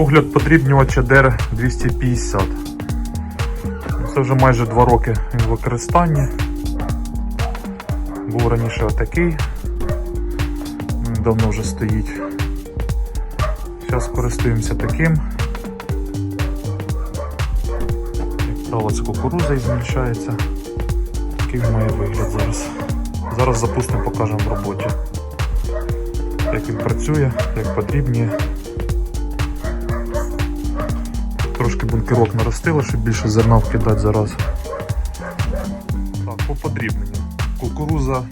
Огляд подрібнювача ДЕР 250. Це вже майже 2 роки він в. Був раніше отакий. Він давно вже стоїть. Зараз користуємося таким. Як правило, це кукуруза і. Такий має вигляд зараз. Зараз запустимо, покажемо в роботі. Як він працює, як подрібніє. Трошки бункерок наростило, щоб більше зерна вкидати зараз. Так, по подрібненню. Кукуруза.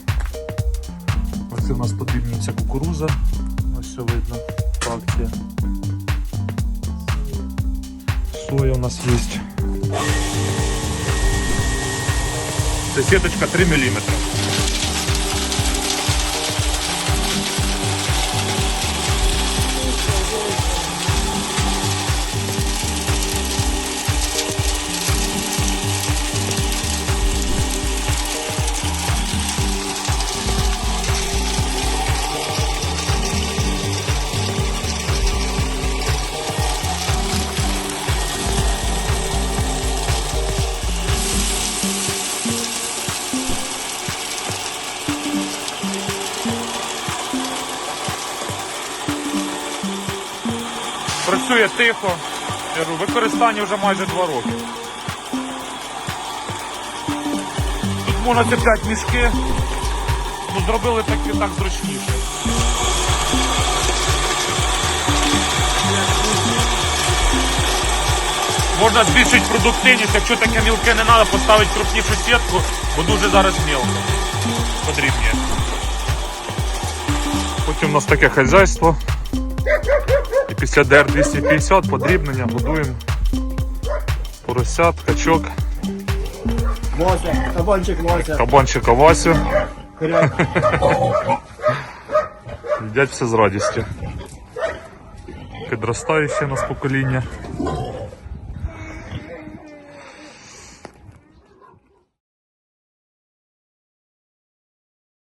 Ось у нас подрібнюється кукуруза. Ось все видно. по акції. Соя у нас є. Це сіточка 3 мм. Працює тихо. Використання вже майже 2 роки. Тут можна цепляти мішки. Ну, зробили так так зручніше. Можна збільшити продуктивність, якщо таке мілке не треба, поставити крупнішу сітку, бо дуже зараз мілко. Подрібніє. Потім у нас таке хазяйство. Після ДР-250 подрібнення будуємо поросят, качок, Вася, кабанчик Вася. кабанчика Васю. Їдять все з радістю. Підростає ще нас покоління.